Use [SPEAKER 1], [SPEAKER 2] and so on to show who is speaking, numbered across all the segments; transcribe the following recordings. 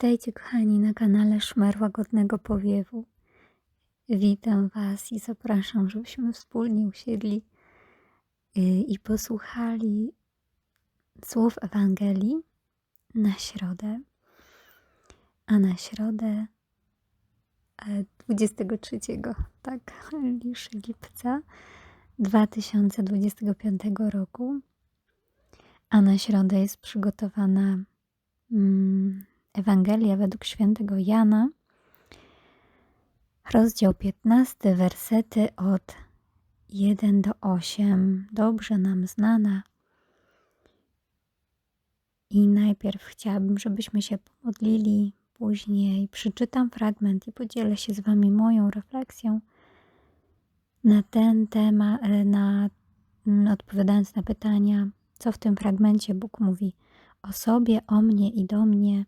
[SPEAKER 1] Witajcie kochani na kanale Szmer Łagodnego Powiewu. Witam Was i zapraszam, żebyśmy wspólnie usiedli y, i posłuchali słów Ewangelii na środę. A na środę 23, e, tak, lipca 2025 roku. A na środę jest przygotowana mm, Ewangelia według świętego Jana, rozdział 15, wersety od 1 do 8, dobrze nam znana. I najpierw chciałabym, żebyśmy się pomodlili, później przeczytam fragment i podzielę się z Wami moją refleksją na ten temat, na, odpowiadając na pytania, co w tym fragmencie Bóg mówi o sobie, o mnie i do mnie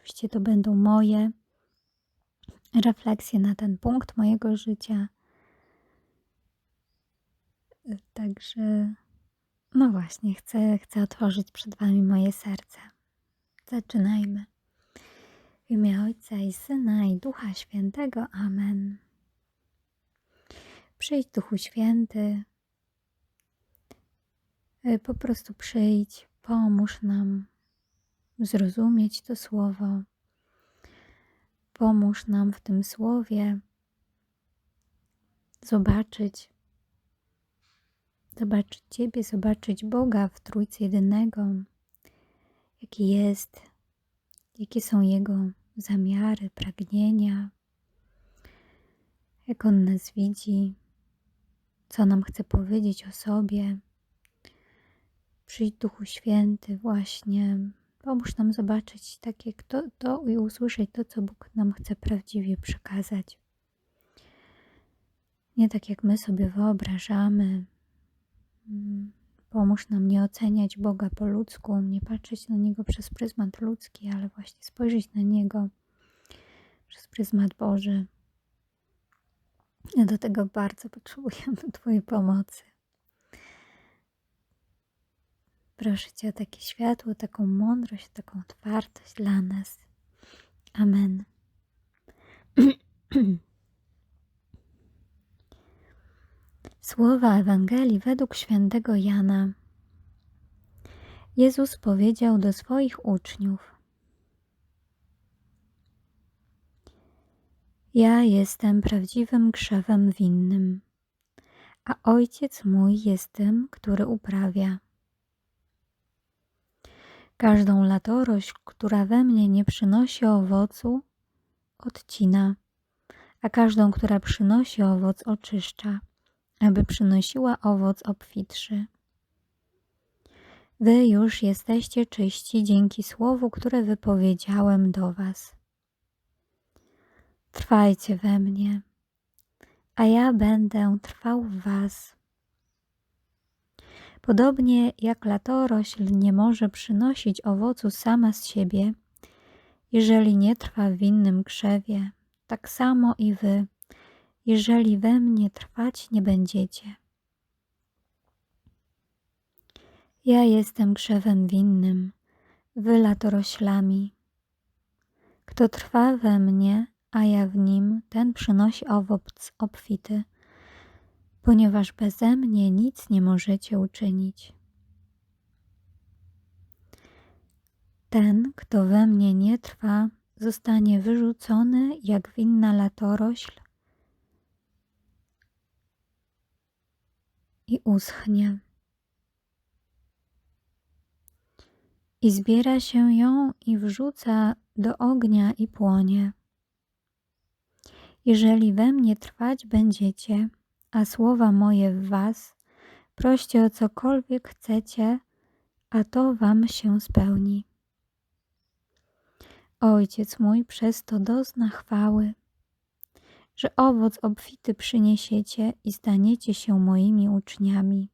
[SPEAKER 1] Oczywiście to będą moje refleksje na ten punkt mojego życia. Także, no właśnie, chcę, chcę otworzyć przed Wami moje serce. Zaczynajmy. W imię Ojca i Syna i Ducha Świętego. Amen. Przyjdź, Duchu Święty. Po prostu przyjdź, pomóż nam zrozumieć to słowo. Pomóż nam w tym słowie zobaczyć, zobaczyć Ciebie, zobaczyć Boga w Trójcy Jedynego, jaki jest, jakie są Jego zamiary, pragnienia, jak On nas widzi, co nam chce powiedzieć o sobie. Przyjdź Duchu Święty właśnie Pomóż nam zobaczyć takie to, to i usłyszeć to, co Bóg nam chce prawdziwie przekazać. Nie tak jak my sobie wyobrażamy. Mm, pomóż nam nie oceniać Boga po ludzku, nie patrzeć na Niego przez pryzmat ludzki, ale właśnie spojrzeć na Niego przez pryzmat Boży. I do tego bardzo potrzebujemy Twojej pomocy. Proszę Cię o takie światło, taką mądrość, taką otwartość dla nas. Amen. Słowa Ewangelii według świętego Jana. Jezus powiedział do swoich uczniów: Ja jestem prawdziwym krzewem winnym, a ojciec mój jest tym, który uprawia. Każdą latorość, która we mnie nie przynosi owocu, odcina, a każdą, która przynosi owoc, oczyszcza, aby przynosiła owoc obfitszy. Wy już jesteście czyści dzięki słowu, które wypowiedziałem do Was. Trwajcie we mnie, a ja będę trwał w Was. Podobnie jak latorośl nie może przynosić owocu sama z siebie, jeżeli nie trwa w innym krzewie, tak samo i wy, jeżeli we mnie trwać nie będziecie. Ja jestem krzewem winnym, wy latoroślami. Kto trwa we mnie, a ja w nim, ten przynosi owoc obfity ponieważ beze mnie nic nie możecie uczynić. Ten, kto we mnie nie trwa, zostanie wyrzucony jak winna latorośl i uschnie. I zbiera się ją i wrzuca do ognia i płonie. Jeżeli we mnie trwać będziecie, a słowa moje w was, proście o cokolwiek chcecie, a to wam się spełni. Ojciec mój przez to dozna chwały, że owoc obfity przyniesiecie i staniecie się moimi uczniami.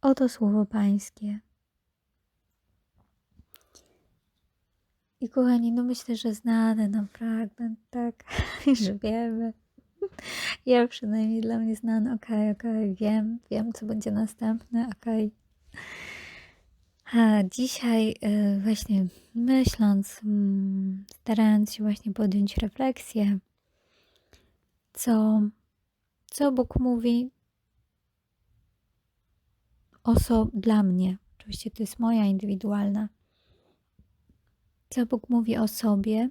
[SPEAKER 1] Oto słowo Pańskie. I kochani, no myślę, że znany nam fragment, tak, że wiemy, ja przynajmniej dla mnie znany, okej, okay, okej, okay, wiem, wiem, co będzie następne, okej. A dzisiaj y, właśnie myśląc, mm, starając się właśnie podjąć refleksję, co, co Bóg mówi oso dla mnie. Oczywiście to jest moja indywidualna. Co Bóg mówi o sobie,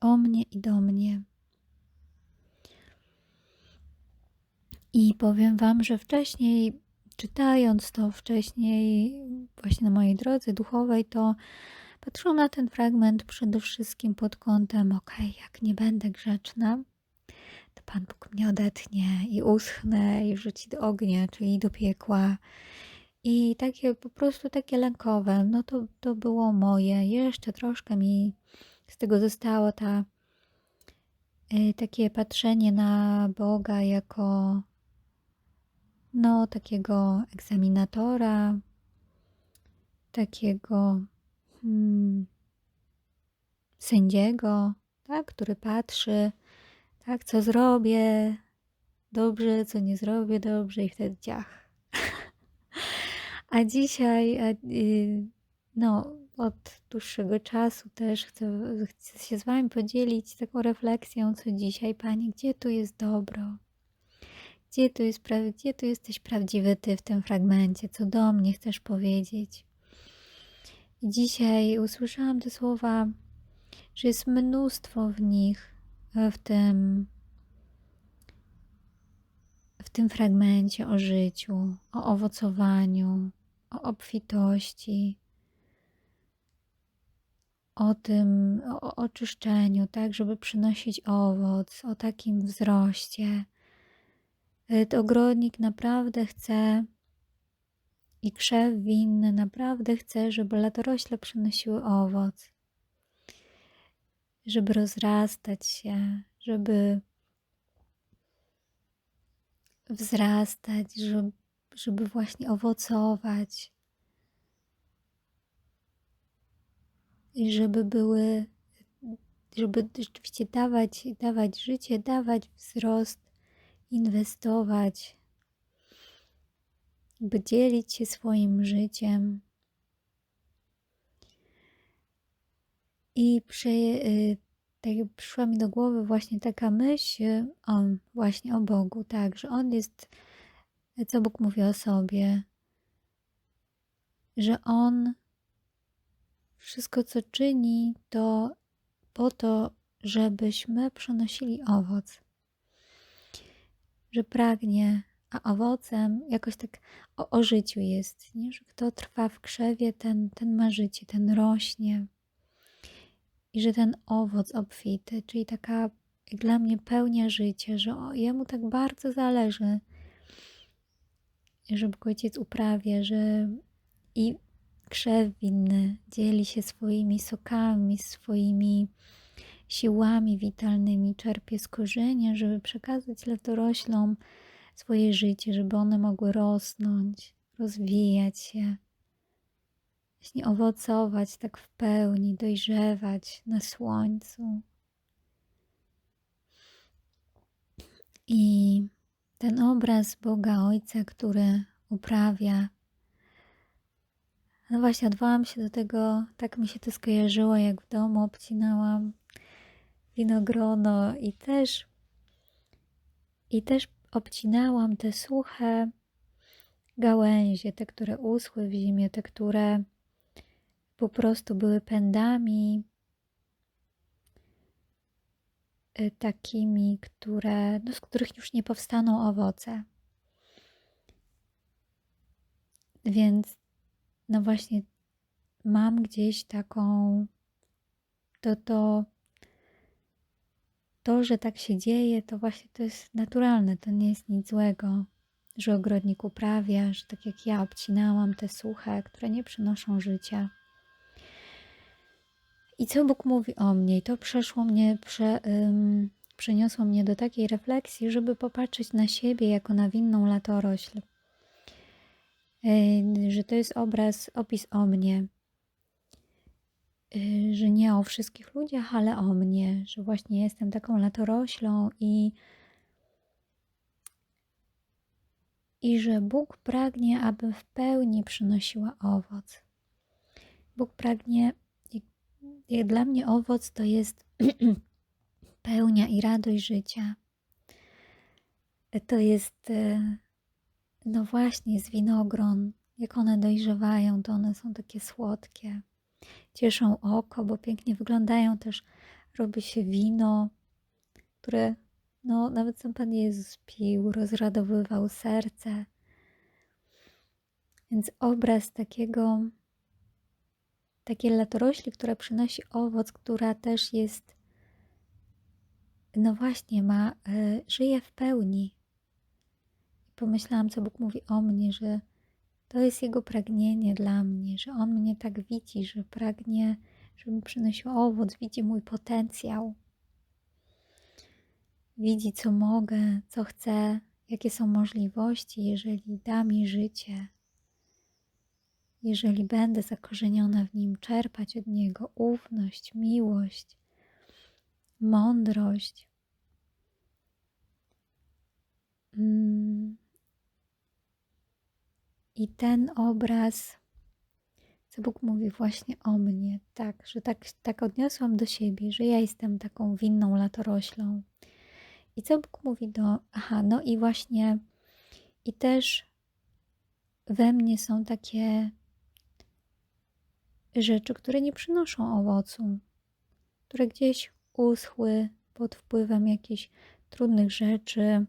[SPEAKER 1] o mnie i do mnie. I powiem Wam, że wcześniej, czytając to wcześniej, właśnie na mojej drodze duchowej, to patrzyłam na ten fragment przede wszystkim pod kątem: OK, jak nie będę grzeczna, to Pan Bóg mnie odetnie i uschnę i wrzuci do ognia, czyli do piekła. I takie po prostu takie lękowe, no to, to było moje. Jeszcze troszkę mi z tego zostało ta, y, takie patrzenie na Boga jako no, takiego egzaminatora, takiego hmm, sędziego, tak, który patrzy, tak, co zrobię dobrze, co nie zrobię dobrze i wtedy ciach. A dzisiaj, y, no, od dłuższego czasu też chcę, chcę się z Wami podzielić taką refleksją, co dzisiaj, Panie, gdzie tu jest dobro? Gdzie tu, jest, gdzie tu jesteś prawdziwy Ty w tym fragmencie? Co do mnie chcesz powiedzieć? I dzisiaj usłyszałam te słowa, że jest mnóstwo w nich, e, w tym, w tym fragmencie o życiu, o owocowaniu, o obfitości, o tym, o oczyszczeniu, tak, żeby przynosić owoc, o takim wzroście, to ogrodnik naprawdę chce i krzew winny naprawdę chce, żeby latorośle przynosiły owoc, żeby rozrastać się, żeby wzrastać, żeby, żeby właśnie owocować i żeby były, żeby rzeczywiście dawać, dawać życie, dawać wzrost inwestować, by dzielić się swoim życiem. I przy, y, tak przyszła mi do głowy właśnie taka myśl o, właśnie o Bogu, tak, że On jest, co Bóg mówi o sobie, że On wszystko, co czyni, to po to, żebyśmy przynosili owoc że pragnie, a owocem jakoś tak o, o życiu jest, nie? że kto trwa w krzewie, ten, ten ma życie, ten rośnie. I że ten owoc obfity, czyli taka dla mnie pełnia życia, że o, jemu tak bardzo zależy, żeby ojciec uprawia, że i krzew winny dzieli się swoimi sokami, swoimi siłami witalnymi czerpie z korzenia, żeby przekazać latoroślom swoje życie, żeby one mogły rosnąć, rozwijać się, właśnie owocować tak w pełni, dojrzewać na słońcu. I ten obraz Boga Ojca, który uprawia, no właśnie, odwołam się do tego, tak mi się to skojarzyło, jak w domu obcinałam winogrono i też i też obcinałam te suche gałęzie, te, które uschły w zimie, te, które po prostu były pędami y, takimi, które, no, z których już nie powstaną owoce. Więc no właśnie mam gdzieś taką to to to, że tak się dzieje, to właśnie to jest naturalne, to nie jest nic złego, że ogrodnik uprawia, że tak jak ja obcinałam te suche, które nie przynoszą życia. I co Bóg mówi o mnie? I to przeszło mnie, prze, przeniosło mnie do takiej refleksji, żeby popatrzeć na siebie jako na winną latorośl. Yy, że to jest obraz, opis o mnie, że nie o wszystkich ludziach, ale o mnie, że właśnie jestem taką latoroślą i, i że Bóg pragnie, aby w pełni przynosiła owoc. Bóg pragnie, jak, jak dla mnie owoc to jest pełnia i radość życia. To jest, e, no właśnie, z winogron. Jak one dojrzewają, to one są takie słodkie. Cieszą oko, bo pięknie wyglądają też. Robi się wino, które no, nawet sam Pan Jezus pił, rozradowywał serce. Więc obraz takiego, takiej latorośli, która przynosi owoc, która też jest, no właśnie, ma, y, żyje w pełni. Pomyślałam, co Bóg mówi o mnie, że to jest Jego pragnienie dla mnie, że On mnie tak widzi, że pragnie, żebym przynosił owoc, widzi mój potencjał widzi, co mogę, co chcę, jakie są możliwości, jeżeli da mi życie, jeżeli będę zakorzeniona w nim, czerpać od niego ufność, miłość, mądrość. Mm. I ten obraz, co Bóg mówi właśnie o mnie, tak, że tak, tak odniosłam do siebie, że ja jestem taką winną latoroślą i co Bóg mówi do. Aha, no i właśnie. I też we mnie są takie rzeczy, które nie przynoszą owocu, które gdzieś uschły pod wpływem jakichś trudnych rzeczy,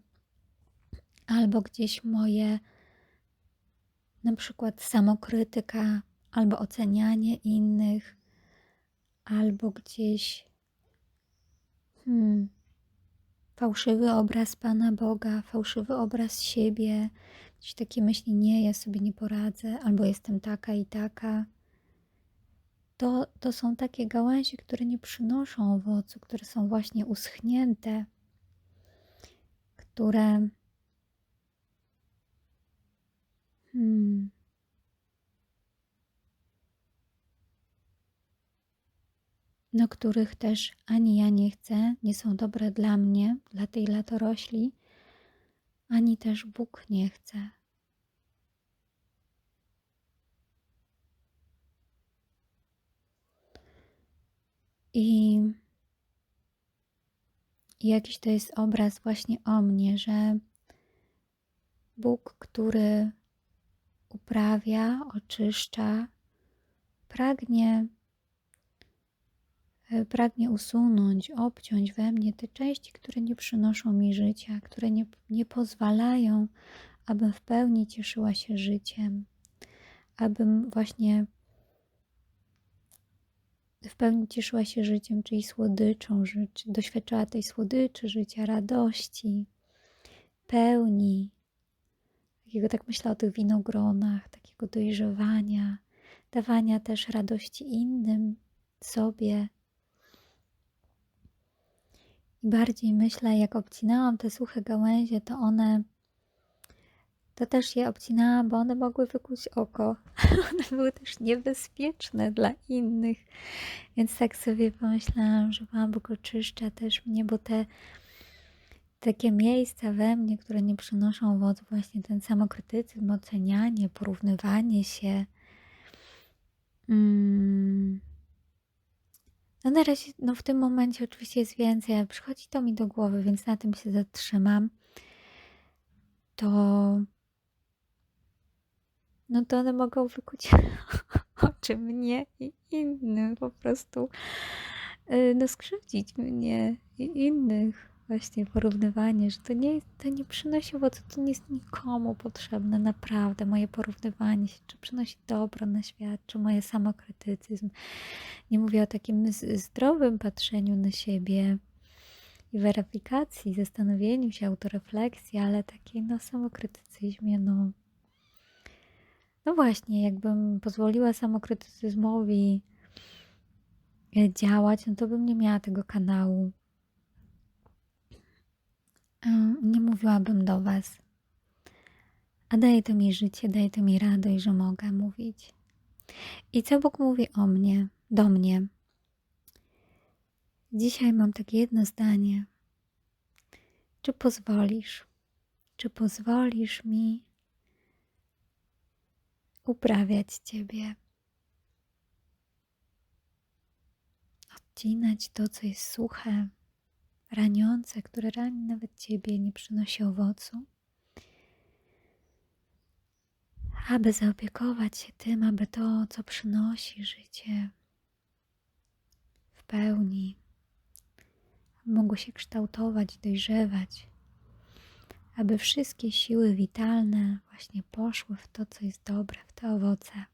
[SPEAKER 1] albo gdzieś moje na przykład samokrytyka, albo ocenianie innych, albo gdzieś hmm, fałszywy obraz Pana Boga, fałszywy obraz siebie, gdzieś takie myśli, nie, ja sobie nie poradzę, albo jestem taka i taka. To, to są takie gałęzie, które nie przynoszą owocu, które są właśnie uschnięte, które no których też ani ja nie chcę, nie są dobre dla mnie, dla tej latorośli, ani też Bóg nie chce. I jakiś to jest obraz właśnie o mnie, że Bóg, który uprawia, oczyszcza, pragnie E, pragnie usunąć, obciąć we mnie te części, które nie przynoszą mi życia, które nie, nie pozwalają, abym w pełni cieszyła się życiem, abym właśnie w pełni cieszyła się życiem, czyli słodyczą, doświadczała tej słodyczy życia, radości, pełni. Takiego, tak myślę o tych winogronach, takiego dojrzewania, dawania też radości innym, sobie, bardziej myślę, jak obcinałam te suche gałęzie, to one, to też je obcinałam, bo one mogły wykuć oko. One były też niebezpieczne dla innych. Więc tak sobie pomyślałam, że Pan Bóg oczyszcza też mnie, bo te takie miejsca we mnie, które nie przynoszą owocu, właśnie ten samokrytycyzm, ocenianie, porównywanie się. Mm no na razie, no w tym momencie oczywiście jest więcej, ale przychodzi to mi do głowy, więc na tym się zatrzymam. To no to one mogą wykuć oczy mnie i innym, po prostu y, no skrzywdzić mnie i innych właśnie porównywanie, że to nie, to nie przynosi owocu, to nie jest nikomu potrzebne, naprawdę, moje porównywanie się, czy przynosi dobro na świat, czy moje samokrytycyzm. Nie mówię o takim zdrowym patrzeniu na siebie i weryfikacji, zastanowieniu się, autorefleksji, ale takiej no samokrytycyzmie, no. No właśnie, jakbym pozwoliła samokrytycyzmowi e, działać, no to bym nie miała tego kanału nie mówiłabym do Was. A daje to mi życie, daje to mi radość, że mogę mówić. I co Bóg mówi o mnie, do mnie? Dzisiaj mam takie jedno zdanie. Czy pozwolisz? Czy pozwolisz mi uprawiać Ciebie? odcinać to, co jest suche, raniące, które rani nawet ciebie, nie przynosi owocu, aby zaopiekować się tym, aby to, co przynosi życie w pełni, mogło się kształtować, dojrzewać, aby wszystkie siły witalne właśnie poszły w to, co jest dobre, w te owoce.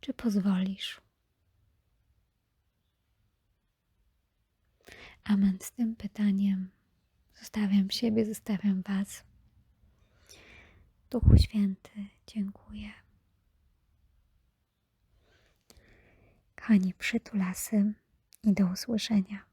[SPEAKER 1] Czy pozwolisz? Amen. Z tym pytaniem zostawiam siebie, zostawiam Was. Duchu Święty, dziękuję. Kochani przytulasy i do usłyszenia.